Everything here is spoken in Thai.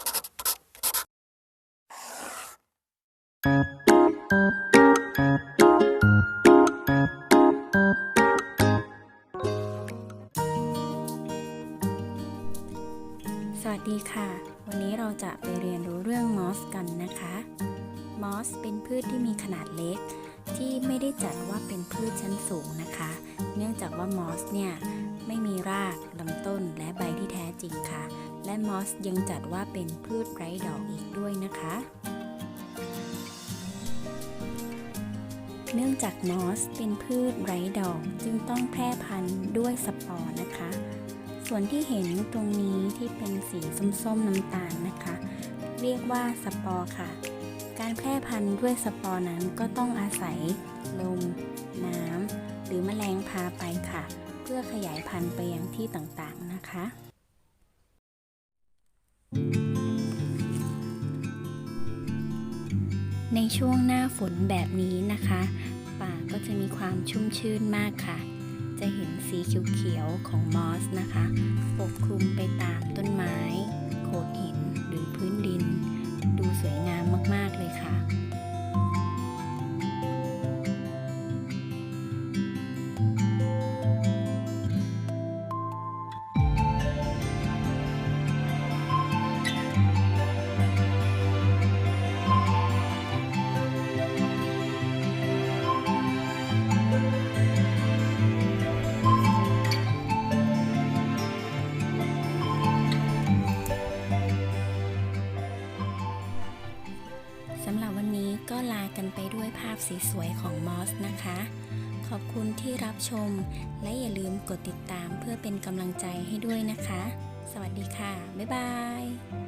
สวัสดีค่ะ วันนี้เราจะไปเรียนรู้เรื่องมอสกันนะคะ มอสเป็นพืชที่มีขนาดเล็ก ที่ไม่ได้จัดว่าเป็นพืชชั้นสูงนะคะ เนื่องจากว่ามอสเนี่ย ไม่มีรากลำต้นและใบที่แท้จริงค่ะ และมอสยังจัดว่าเป็นพืชไร้ดอกอีกด้วยนะคะ เนื่องจากมอสเป็นพืชไร้ดอกจึงต้องแพร่พันธุ์ด้วยสปอร์นะคะ ส่วนที่เห็นตรงนี้ที่เป็นสีส้มๆน้ำตาลนะคะ เรียกว่าสปอร์ค่ะ การแพร่พันธุ์ด้วยสปอร์นั้นก็ต้องอาศัยลม น้ำหรือแมลงพาไปค่ะ เพื่อขยายพันธุ์ไปยังที่ต่างๆนะคะ ในช่วงหน้าฝนแบบนี้นะคะ ป่าก็จะมีความชุ่มชื่นมากค่ะ จะเห็นสีเขียวๆของมอสนะคะ ปกคลุมไปตามต้นไม้ ไปด้วยภาพสีสวยของมอสนะคะ ขอบคุณที่รับชม และอย่าลืมกดติดตามเพื่อเป็นกำลังใจให้ด้วยนะคะ สวัสดีค่ะ บ๊ายบาย